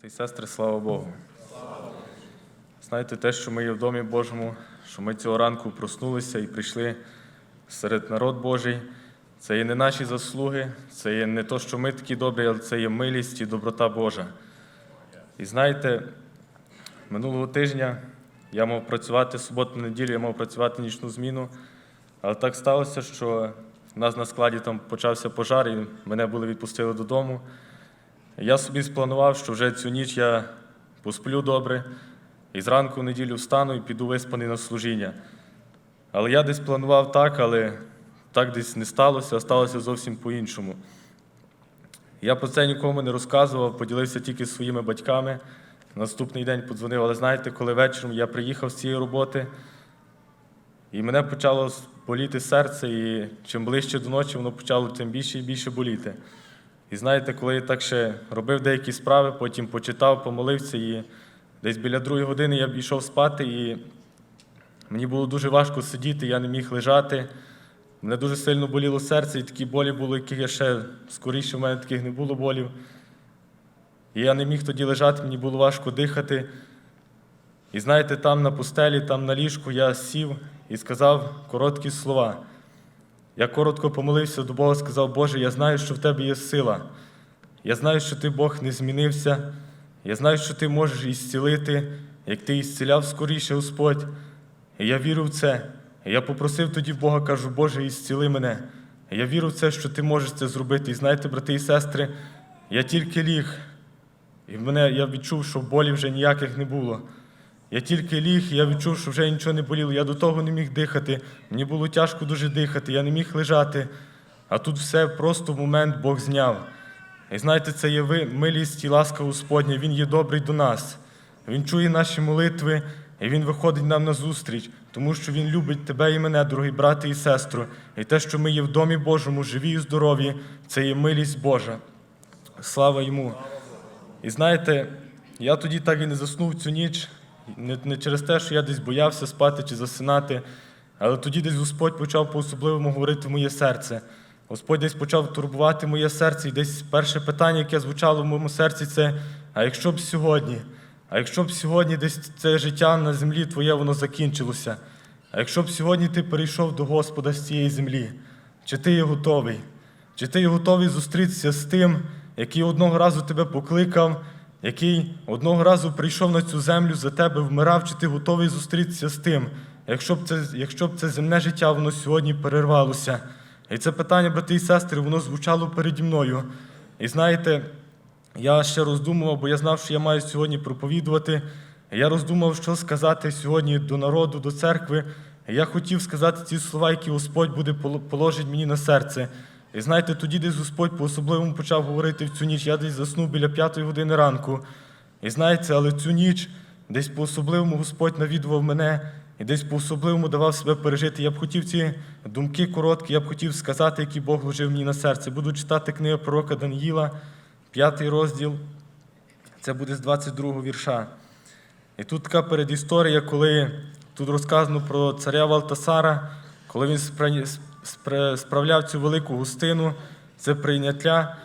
Та й сестри, слава Богу. Знаєте, те, що ми є в Домі Божому, що ми цього ранку проснулися і прийшли серед народ Божий, це є не наші заслуги, це є не то, що ми такі добрі, але це є милість і доброта Божа. І знаєте, минулого тижня я мав працювати суботу, неділю, я мав працювати нічну зміну, але так сталося, що в нас на складі там почався пожар, і мене були відпустили додому. Я собі спланував, що вже цю ніч я посплю добре, і зранку в неділю встану і піду виспаний на служіння. Але я десь планував так, але так десь не сталося, а сталося зовсім по-іншому. Я про це нікому не розказував, поділився тільки зі своїми батьками. Наступний день подзвонив, але знаєте, коли вечором я приїхав з цієї роботи, і мене почало боліти серце, і чим ближче до ночі, воно почало тим більше і більше боліти. І знаєте, коли я так ще робив деякі справи, потім почитав, помолився, і десь біля другої години я пішов спати, і мені було дуже важко сидіти, я не міг лежати. Мене дуже сильно боліло серце, і такі болі були, яких я ще скоріше в мене таких не було болів. І я не міг тоді лежати, мені було важко дихати. І знаєте, там на пустелі, там на ліжку я сів і сказав короткі слова. Я коротко помолився до Бога, сказав, Боже, я знаю, що в Тебе є сила. Я знаю, що Ти Бог не змінився. Я знаю, що Ти можеш ісцілити, як Ти ісціляв скоріше, Господь. І я вірю в це. І я попросив тоді Бога, кажу, Боже, ісціли мене. І я вірю в це, що Ти можеш це зробити. І знаєте, брати і сестри, я тільки ліг, і в мене я відчув, що болі вже ніяких не було. Я тільки ліг, я відчув, що вже нічого не боліло. Я до того не міг дихати. Мені було тяжко дуже дихати, я не міг лежати. А тут все просто в момент Бог зняв. І знаєте, це є ви- милість і ласка Господня. Він є добрий до нас. Він чує наші молитви, і Він виходить нам на зустріч, тому що Він любить тебе і мене, дорогі брати і сестру. І те, що ми є в домі Божому, живі і здорові, це є милість Божа. Слава йому. І знаєте, я тоді так і не заснув цю ніч, не, не через те, що я десь боявся спати чи засинати, але тоді десь Господь почав по-особливому говорити в моє серце. Господь десь почав турбувати моє серце, і десь перше питання, яке звучало в моєму серці, це: а якщо б сьогодні, а якщо б сьогодні десь це життя на землі твоє воно закінчилося, а якщо б сьогодні ти перейшов до Господа з цієї землі, чи ти є готовий? Чи ти є готовий зустрітися з тим, який одного разу тебе покликав, який одного разу прийшов на цю землю за тебе, вмирав, чи ти готовий зустрітися з тим, якщо б це, якщо б це земне життя воно сьогодні перервалося? І це питання, брати і сестри, воно звучало переді мною. І знаєте, я ще роздумував, бо я знав, що я маю сьогодні проповідувати. Я роздумав, що сказати сьогодні до народу, до церкви. Я хотів сказати ці слова, які Господь буде пол- положить мені на серце. І знаєте, тоді десь Господь по-особливому почав говорити в цю ніч. Я десь заснув біля п'ятої години ранку. І знаєте, але цю ніч десь по-особливому Господь навідував мене і десь по-особливому давав себе пережити. Я б хотів ці думки короткі, я б хотів сказати, які Бог вложив мені на серце. Буду читати книгу пророка Даниїла, п'ятий розділ. Це буде з 22 вірша. І тут така передісторія, коли тут розказано про царя Валтасара, коли він справляв цю велику густину, це прийняття.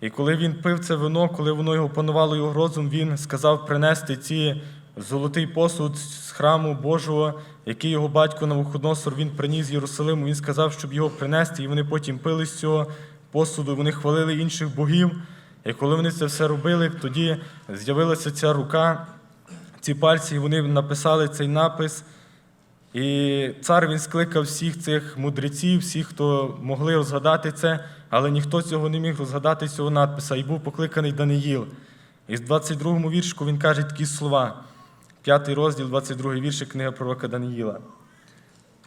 І коли він пив це вино, коли воно його панувало його розум, він сказав принести ці золотий посуд з храму Божого, який його батько Навуходоносор він приніс з Єрусалиму. Він сказав, щоб його принести, і вони потім пили з цього посуду, вони хвалили інших богів. І коли вони це все робили, тоді з'явилася ця рука, ці пальці, і вони написали цей напис. І цар він скликав всіх цих мудреців, всіх, хто могли розгадати це, але ніхто цього не міг розгадати цього надписа. І був покликаний Даниїл. І в 22-му віршку він каже такі слова, п'ятий розділ, 22 й віршик книга пророка Даниїла.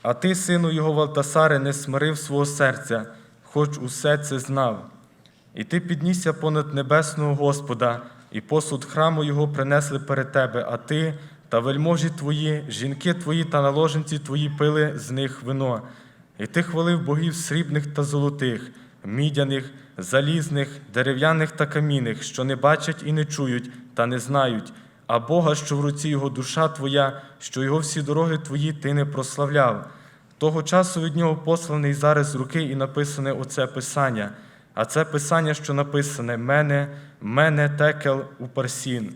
А ти, сину його Валтасаре, не смирив свого серця, хоч усе це знав. І ти піднісся понад небесного Господа, і посуд храму його принесли перед тебе, а ти та вельможі твої, жінки твої та наложенці твої пили з них вино. І ти хвалив богів срібних та золотих, мідяних, залізних, дерев'яних та камінних, що не бачать і не чують, та не знають, а Бога, що в руці його душа твоя, що його всі дороги твої ти не прославляв. Того часу від нього посланий зараз руки і написане оце писання. А це писання, що написане: мене, мене текел у парсін.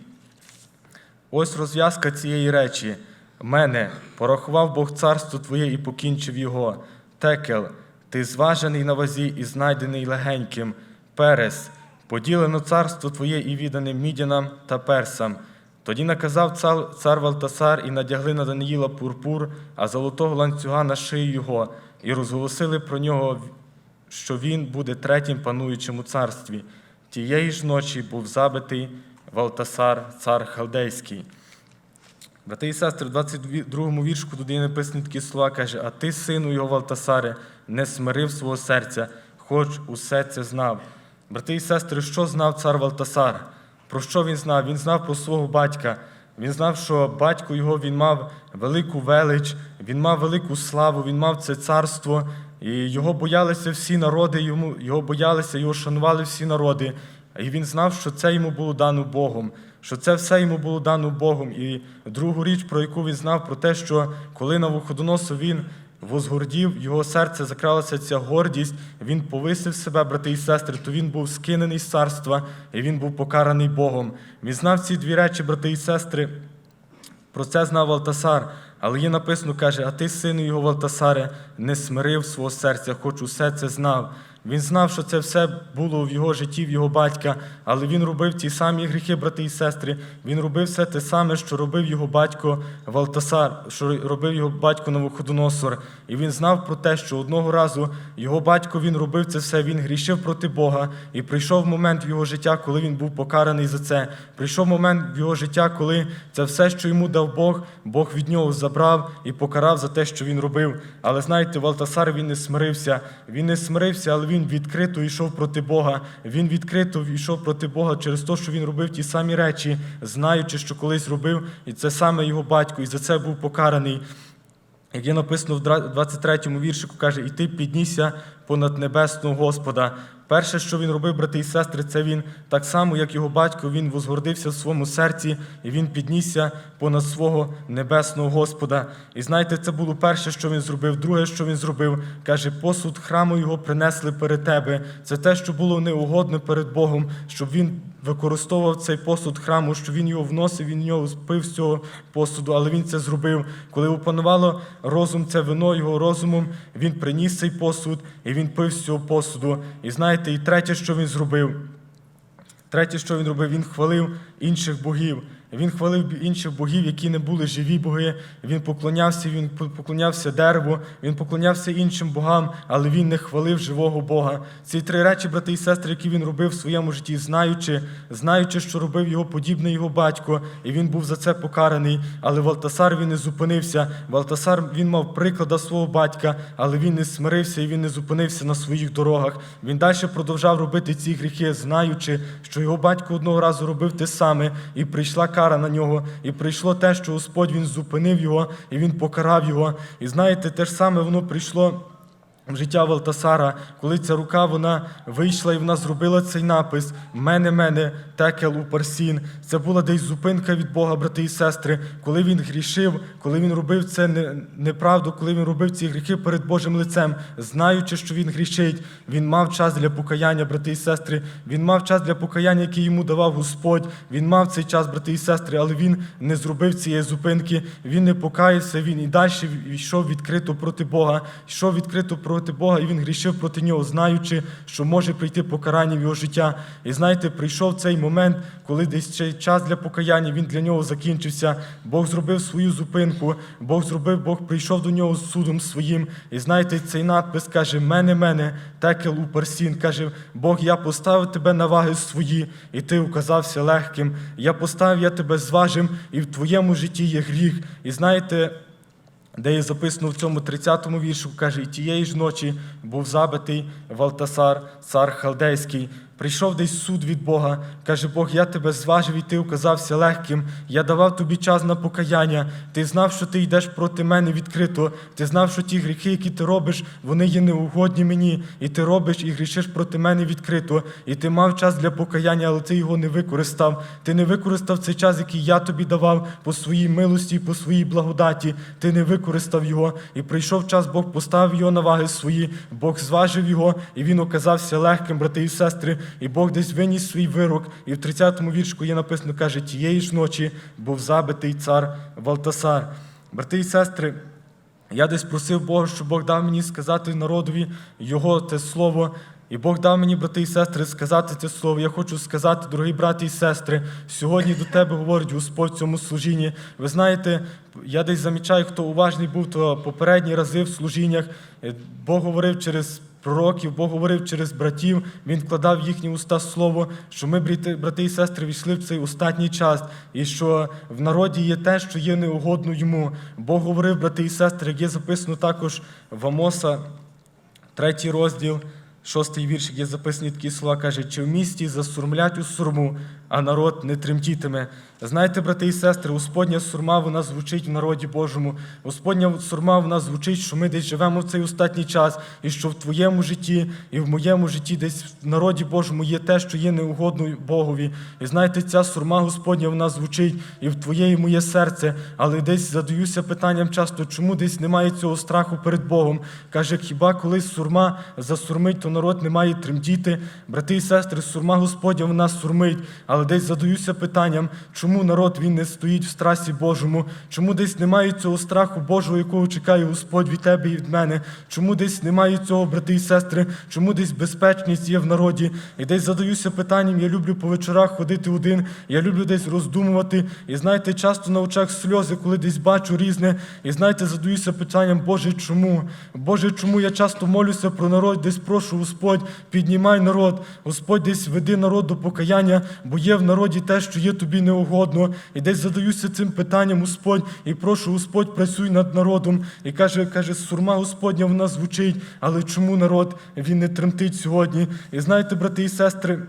Ось розв'язка цієї речі. Мене порахував Бог царство Твоє і покінчив його. Текел, ти зважений на вазі і знайдений легеньким. Перес, поділено царство Твоє і віддане мідянам та персам. Тоді наказав цар, цар Валтасар і надягли на Даниїла пурпур, а золотого ланцюга на шию його, і розголосили про нього, що він буде третім пануючим у царстві. Тієї ж ночі був забитий Валтасар, цар Халдейський. Брати і сестри, в 22-му віршку туди написані такі слова, каже, а ти, сину його Валтасаре, не смирив свого серця, хоч усе це знав. Брати і сестри, що знав цар Валтасар? Про що він знав? Він знав про свого батька. Він знав, що батько його він мав велику велич, він мав велику славу, він мав це царство, і його боялися всі народи, йому, його боялися, його шанували всі народи. І він знав, що це йому було дано Богом, що це все йому було дано Богом. І другу річ, про яку він знав, про те, що коли на виходоносу він возгордів, його серце закралася ця гордість, він повисив себе, брати і сестри, то він був скинений з царства, і він був покараний Богом. Він знав ці дві речі, брати і сестри. Про це знав Валтасар, але є написано, каже, а ти, сину його Валтасаре, не смирив свого серця, хоч усе це знав. Він знав, що це все було в його житті, в його батька, але він робив ті самі гріхи, брати і сестри. Він робив все те саме, що робив його батько Валтасар, що робив його батько Навуходоносор. І він знав про те, що одного разу його батько він робив це все, він грішив проти Бога. І прийшов момент в його життя, коли він був покараний за це. Прийшов момент в його життя, коли це все, що йому дав Бог, Бог від нього забрав і покарав за те, що він робив. Але знаєте, Валтасар він не смирився. Він не смирився, але він відкрито йшов проти Бога. Він відкрито йшов проти Бога через те, що він робив ті самі речі, знаючи, що колись робив, і це саме його батько, і за це був покараний. Як є написано в 23-му віршику, каже, і ти піднісся понад небесного Господа. Перше, що він робив, брати і сестри, це він так само, як його батько, він возгордився в своєму серці, і він піднісся понад свого небесного Господа. І знаєте, це було перше, що він зробив. Друге, що він зробив, каже, посуд храму його принесли перед тебе. Це те, що було неугодно перед Богом, щоб він використовував цей посуд храму, що він його вносив, він його спив з цього посуду, але він це зробив. Коли опанувало розум, це вино його розумом, він приніс цей посуд і він пив з цього посуду. І знаєте, і третє, що він зробив. Третє, що він робив, він хвалив інших богів. Він хвалив інших богів, які не були живі боги. Він поклонявся, він поклонявся дереву, він поклонявся іншим богам, але він не хвалив живого Бога. Ці три речі, брати і сестри, які він робив в своєму житті, знаючи, знаючи, що робив його подібний його батько, і він був за це покараний. Але Валтасар він не зупинився. Валтасар він мав приклада свого батька, але він не смирився і він не зупинився на своїх дорогах. Він далі продовжав робити ці гріхи, знаючи, що його батько одного разу робив те саме, і прийшла на нього, і прийшло те, що Господь він зупинив його і він покарав його. І знаєте, те ж саме воно прийшло. Життя Валтасара, коли ця рука вона вийшла і вона зробила цей напис Мене, мене, текел у парсін. Це була десь зупинка від Бога, брати і сестри, коли він грішив, коли він робив це неправду, коли він робив ці гріхи перед Божим лицем, знаючи, що він грішить, він мав час для покаяння, брати і сестри. Він мав час для покаяння, який йому давав Господь. Він мав цей час, брати і сестри, але він не зробив цієї зупинки. Він не покаявся. Він і далі йшов відкрито проти Бога, йшов відкрито проти Бога, і він грішив проти нього, знаючи, що може прийти покарання в його життя. І знаєте, прийшов цей момент, коли десь цей час для покаяння він для нього закінчився. Бог зробив свою зупинку, Бог зробив, Бог прийшов до нього з судом своїм. І знаєте, цей надпис каже: Мене, мене, текел у парсін. каже, Бог, я поставив тебе на ваги свої, і ти указався легким. Я поставив я тебе зважим, і в твоєму житті є гріх. І знаєте. Де є записано в цьому 30-му віршу, каже, і тієї ж ночі був забитий Валтасар, цар Халдейський. Прийшов десь суд від Бога. Каже Бог, я тебе зважив, і ти оказався легким. Я давав тобі час на покаяння. Ти знав, що ти йдеш проти мене відкрито. Ти знав, що ті гріхи, які ти робиш, вони є неугодні мені. І ти робиш і грішиш проти мене відкрито. І ти мав час для покаяння, але ти його не використав. Ти не використав цей час, який я тобі давав по своїй милості, по своїй благодаті. Ти не використав його. І прийшов час, Бог поставив його на ваги свої. Бог зважив його, і він оказався легким, брати і сестри. І Бог десь виніс свій вирок. І в 30-му віршку є написано, каже, тієї ж ночі був забитий цар Валтасар. Брати і сестри, я десь просив Бога, щоб Бог дав мені сказати народові Його те слово. І Бог дав мені, брати і сестри, сказати це слово. Я хочу сказати, дорогі брати і сестри, сьогодні до тебе говорить Господь в цьому служінні. Ви знаєте, я десь замічаю, хто уважний був, то попередні рази в служіннях е, Бог говорив через пророків, Бог говорив через братів, Він вкладав в їхні уста слово, що ми, брати, і сестри, війшли в цей останній час, і що в народі є те, що є неугодно йому. Бог говорив, брати і сестри, як є записано також в Амоса, третій розділ, шостий вірш, є записані такі слова, каже, чи в місті засурмлять у сурму, а народ не тремтітиме. Знаєте, брати і сестри, Господня сурма вона звучить в народі Божому. Господня сурма вона звучить, що ми десь живемо в цей остатній час, і що в твоєму житті і в моєму житті десь в народі Божому є те, що є неугодно Богові. І знаєте, ця сурма Господня вона звучить і в твоє і моє серце, але десь задаюся питанням часто, чому десь немає цього страху перед Богом. Каже, хіба коли сурма засурмить, то народ не має тремтіти. Брати і сестри, сурма Господня вона сурмить, але десь задаюся питанням, чому народ він не стоїть в страсі Божому, чому десь немає цього страху Божого, якого чекає Господь від тебе і від мене, чому десь немає цього, брати і сестри, чому десь безпечність є в народі. І десь задаюся питанням, я люблю по вечорах ходити один, я люблю десь роздумувати. І знаєте, часто на очах сльози, коли десь бачу різне. І знаєте, задаюся питанням, Боже, чому? Боже, чому я часто молюся про народ, десь прошу, Господь, піднімай народ, Господь десь веди народ до покаяння, бо є в народі те, що є тобі неугодно. І десь задаюся цим питанням, Господь, і прошу, Господь, працюй над народом. І каже, каже, сурма Господня вона звучить, але чому народ він не тремтить сьогодні? І знаєте, брати і сестри.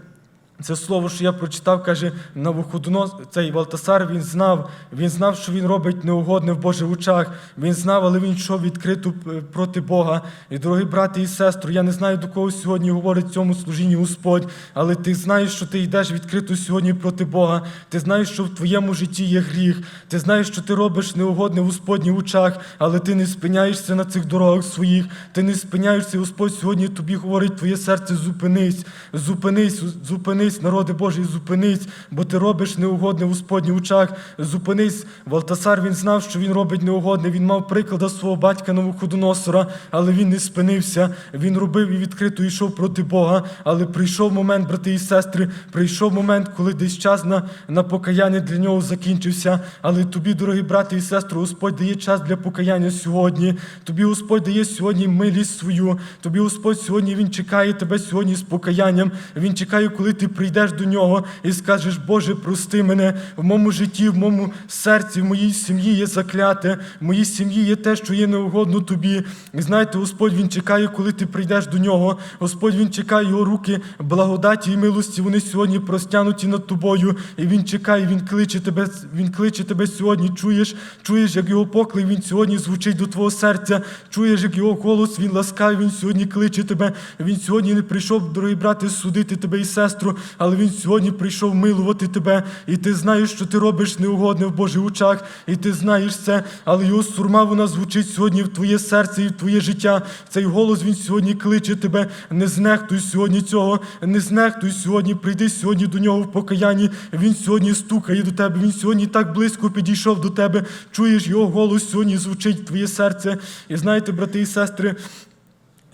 Це слово, що я прочитав, каже, на виходонос, цей Валтасар, він знав, він знав, що він робить неугодне в Божих очах. Він знав, але він йшов відкрито е, проти Бога. І, дорогі брати і сестри, я не знаю, до кого сьогодні говорить цьому служінні Господь, але ти знаєш, що ти йдеш відкрито сьогодні проти Бога. Ти знаєш, що в твоєму житті є гріх. Ти знаєш, що ти робиш неугодне в Господніх очах, але ти не спиняєшся на цих дорогах своїх. Ти не спиняєшся, Господь сьогодні тобі говорить, твоє серце зупинись, зупинись, зупинись, народи Божий, зупинись, бо ти робиш неугодне в Господніх очах. Зупинись. Валтасар він знав, що він робить неугодне. Він мав приклада свого батька Новоходоносора, але він не спинився. Він робив і відкрито йшов проти Бога. Але прийшов момент, брати і сестри, прийшов момент, коли десь час на, на покаяння для нього закінчився. Але тобі, дорогі брати і сестри, Господь дає час для покаяння сьогодні. Тобі Господь дає сьогодні милість свою. Тобі Господь сьогодні Він чекає тебе сьогодні з покаянням. Він чекає, коли ти прийдеш до нього і скажеш, Боже, прости мене в моєму житті, в моєму серці, в моїй сім'ї є закляте, в моїй сім'ї є те, що є неугодно тобі. І знаєте, Господь Він чекає, коли ти прийдеш до нього. Господь Він чекає його руки, благодаті і милості. Вони сьогодні простянуті над тобою. І Він чекає, Він кличе тебе, Він кличе тебе сьогодні. Чуєш, чуєш, як його поклик, він сьогодні звучить до твого серця. Чуєш, як його голос, він ласкає, він сьогодні кличе тебе. Він сьогодні не прийшов, дорогі брати, судити тебе і сестру, але він сьогодні прийшов милувати тебе. І ти знаєш, що ти робиш неугодне в Божих очах, і ти знаєш це, але його сурма вона звучить сьогодні в твоє серце і в твоє життя. Цей голос він сьогодні кличе тебе. Не знехтуй сьогодні цього, не знехтуй сьогодні. Прийди сьогодні до нього в покаянні. Він сьогодні стукає до тебе. Він сьогодні так близько підійшов до тебе. Чуєш його голос сьогодні звучить в твоє серце. І знаєте, брати і сестри.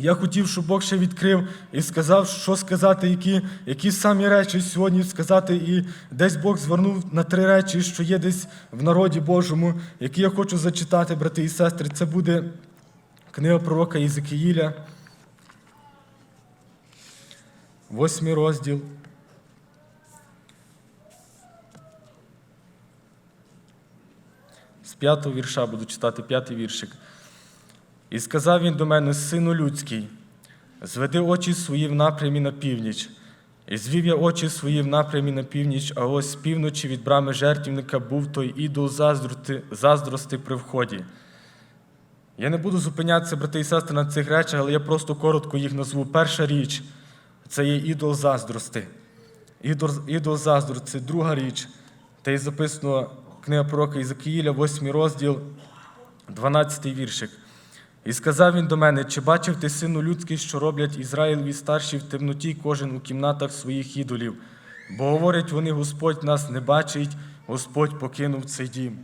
Я хотів, щоб Бог ще відкрив і сказав, що сказати, які, які самі речі сьогодні сказати. І десь Бог звернув на три речі, що є десь в народі Божому, які я хочу зачитати, брати і сестри. Це буде книга пророка Єзекіїля, восьмий розділ. З п'ятого вірша буду читати п'ятий віршик. І сказав він до мене, сину людський, зведи очі свої в напрямі на північ, І звів я очі свої в напрямі на північ, а ось з півночі від брами жертівника був той ідол заздрости, при вході. Я не буду зупинятися, брати і сестри, на цих речах, але я просто коротко їх назву. Перша річ це є ідол заздрости. Ідол, ідол заздрости. Друга річ, та й записано книга пророка Ізакиїля, 8 розділ, 12 віршик. І сказав він до мене: чи бачив ти, сину людський, що роблять Ізраїлеві старші в темноті, кожен у кімнатах своїх ідолів? Бо говорять вони, Господь нас не бачить, Господь покинув цей дім.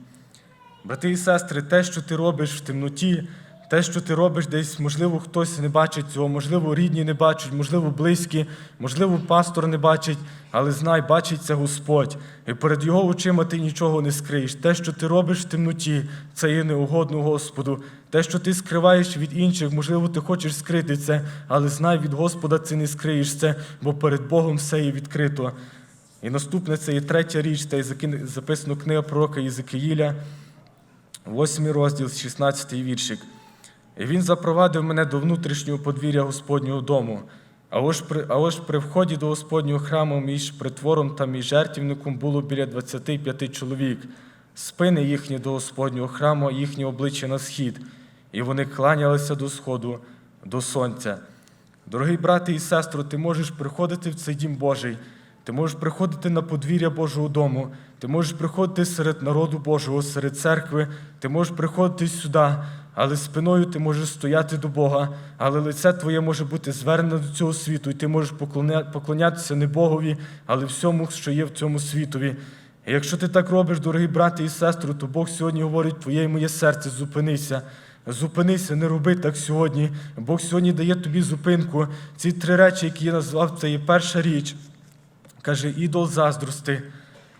Брати і сестри, те, що ти робиш в темноті, те, що ти робиш десь, можливо, хтось не бачить цього, можливо, рідні не бачать, можливо, близькі, можливо, пастор не бачить, але знай, бачить це Господь. І перед Його очима ти нічого не скриєш. Те, що ти робиш в темноті, це є неугодно Господу. Те, що ти скриваєш від інших, можливо, ти хочеш скрити це, але знай, від Господа ти не скриєш це, бо перед Богом все є відкрито. І наступне це є третя річ, це заки- записано книга пророка Єзекиїля, 8 розділ, 16 віршик. І він запровадив мене до внутрішнього подвір'я Господнього дому. А ось при, а ось при вході до Господнього храму між притвором та між жертівником було біля 25 чоловік. Спини їхні до Господнього храму, їхні обличчя на схід. І вони кланялися до сходу, до сонця. Дорогий брате і сестро, ти можеш приходити в цей дім Божий, ти можеш приходити на подвір'я Божого дому, ти можеш приходити серед народу Божого, серед церкви, ти можеш приходити сюди, але спиною ти можеш стояти до Бога, але лице твоє може бути звернене до цього світу, і ти можеш поклонятися не Богові, але всьому, що є в цьому світові. І якщо ти так робиш, дорогі брати і сестри, то Бог сьогодні говорить, твоє і моє серце, зупинися. Зупинися, не роби так сьогодні. Бог сьогодні дає тобі зупинку. Ці три речі, які я назвав, це є перша річ. Каже, ідол заздрости.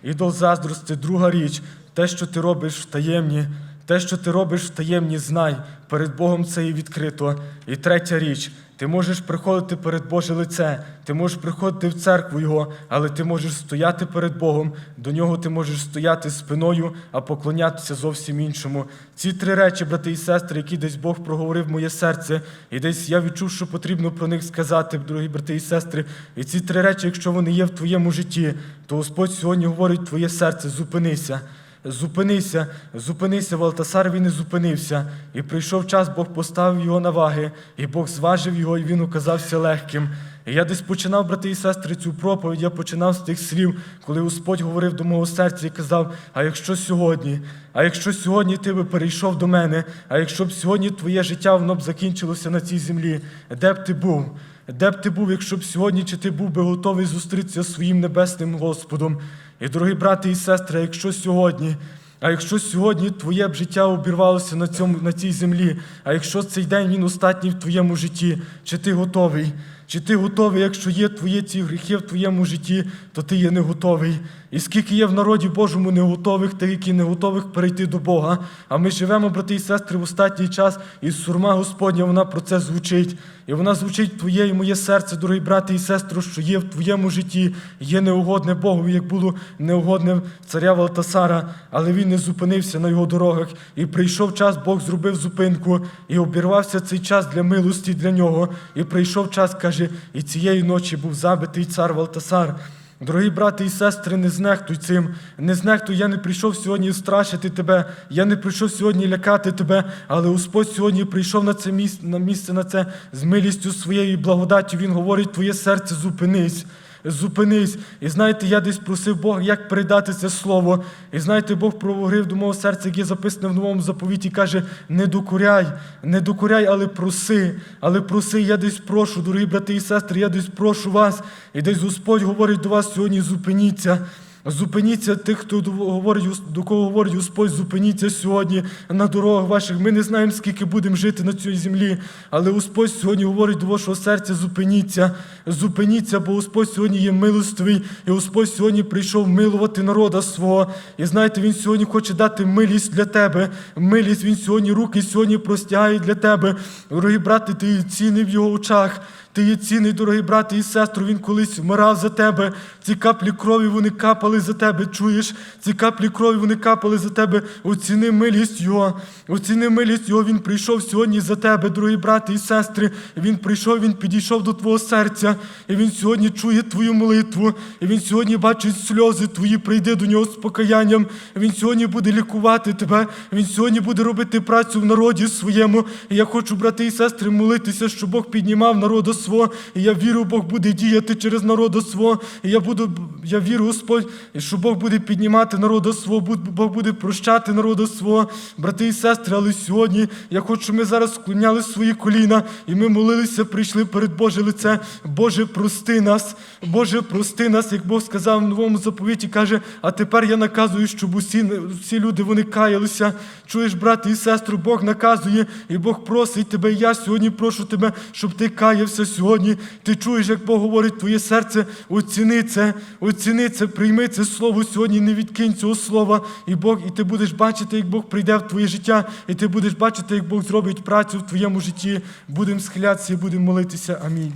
Ідол заздрости, друга річ, те, що ти робиш в таємні, те, що ти робиш в таємні, знай, перед Богом це є відкрито. І третя річ, ти можеш приходити перед Боже лице, ти можеш приходити в церкву Його, але ти можеш стояти перед Богом, до нього ти можеш стояти спиною, а поклонятися зовсім іншому. Ці три речі, брати і сестри, які десь Бог проговорив моє серце, і десь я відчув, що потрібно про них сказати, дорогі брати і сестри. І ці три речі, якщо вони є в твоєму житті, то Господь сьогодні говорить твоє серце, зупинися. Зупинися, зупинися, Валтасар він не зупинився. І прийшов час, Бог поставив його на ваги, і Бог зважив його, і він оказався легким. І я десь починав, брати і сестри, цю проповідь, я починав з тих слів, коли Господь говорив до мого серця і казав: А якщо сьогодні, а якщо сьогодні ти би перейшов до мене, а якщо б сьогодні твоє життя воно б закінчилося на цій землі, де б ти був? Де б ти був, якщо б сьогодні чи ти був би готовий зустрітися зі своїм небесним Господом? І, дорогі брати і сестри, якщо сьогодні, а якщо сьогодні твоє б життя обірвалося на, цьому, на цій землі, а якщо цей день він остатній в твоєму житті, чи ти готовий? Чи ти готовий, якщо є твої ці гріхи в твоєму житті, то ти є не готовий. І скільки є в народі Божому не готових, тих, які не готових перейти до Бога. А ми живемо, брати і сестри, в останній час, і сурма Господня, вона про це звучить. І вона звучить твоє і моє серце, дорогі брати і сестри, що є в твоєму житті, є неугодне Богові, як було неугодне царя Валтасара, але він не зупинився на його дорогах. І прийшов час, Бог зробив зупинку, і обірвався цей час для милості для нього. І прийшов час, каже, і цієї ночі був забитий цар Валтасар. Дорогі брати і сестри, не знехтуй цим. Не знехтуй, я не прийшов сьогодні страшити тебе, я не прийшов сьогодні лякати тебе, але Господь сьогодні прийшов на це місце, на місце на це з милістю своєю благодаттю. Він говорить, твоє серце зупинись. Зупинись. І знаєте, я десь просив Бога, як передати це слово. І знаєте, Бог проговорив до мого серця, яке записане в новому заповіті, каже: не докоряй, не докоряй, але проси, але проси, я десь прошу, дорогі брати і сестри, я десь прошу вас. І десь Господь говорить до вас сьогодні, зупиніться. Зупиніться тих, хто говорить, до кого говорить Господь, зупиніться сьогодні на дорогах ваших. Ми не знаємо, скільки будемо жити на цій землі, але Господь сьогодні говорить до вашого серця, зупиніться, зупиніться, бо Господь сьогодні є милостивий, і Господь сьогодні прийшов милувати народа свого. І знаєте, Він сьогодні хоче дати милість для тебе. Милість Він сьогодні руки сьогодні простягає для тебе. Дорогі брати, ти цінний в його очах. Ти є цінний, дорогий брате і сестру, він колись вмирав за тебе. Ці каплі крові вони капали за тебе. Чуєш? Ці каплі крові вони капали за тебе. Оціни милість його. Оціни милість його. Він прийшов сьогодні за тебе, дорогі брати і сестри. Він прийшов, він підійшов до твого серця. І він сьогодні чує твою молитву. І він сьогодні бачить сльози твої. Прийди до нього з покаянням. Він сьогодні буде лікувати тебе. Він сьогодні буде робити працю в народі своєму. І я хочу, брати і сестри, молитися, щоб Бог піднімав народу свого. І я вірю, Бог буде діяти через народу свого. І я буду, я вірю, Господь, що Бог буде піднімати народу свого, Бог буде прощати народу свого, брати і сестри. Але сьогодні я хочу, щоб ми зараз склоняли свої коліна, і ми молилися, прийшли перед Боже лице. Боже, прости нас, Боже, прости нас, як Бог сказав в новому заповіті, каже, а тепер я наказую, щоб усі, всі люди вони каялися. Чуєш, брати і сестру, Бог наказує, і Бог просить тебе. І я сьогодні прошу тебе, щоб ти каявся сьогодні. Ти чуєш, як Бог говорить, твоє серце, оціни це, оціни це, прийми це слово сьогодні, не відкинь цього слова. І Бог, і ти будеш бачити, як Бог прийде в твоє життя, і ти будеш бачити, як Бог зробить працю в твоєму житті. Будемо схилятися і будемо молитися. Амінь.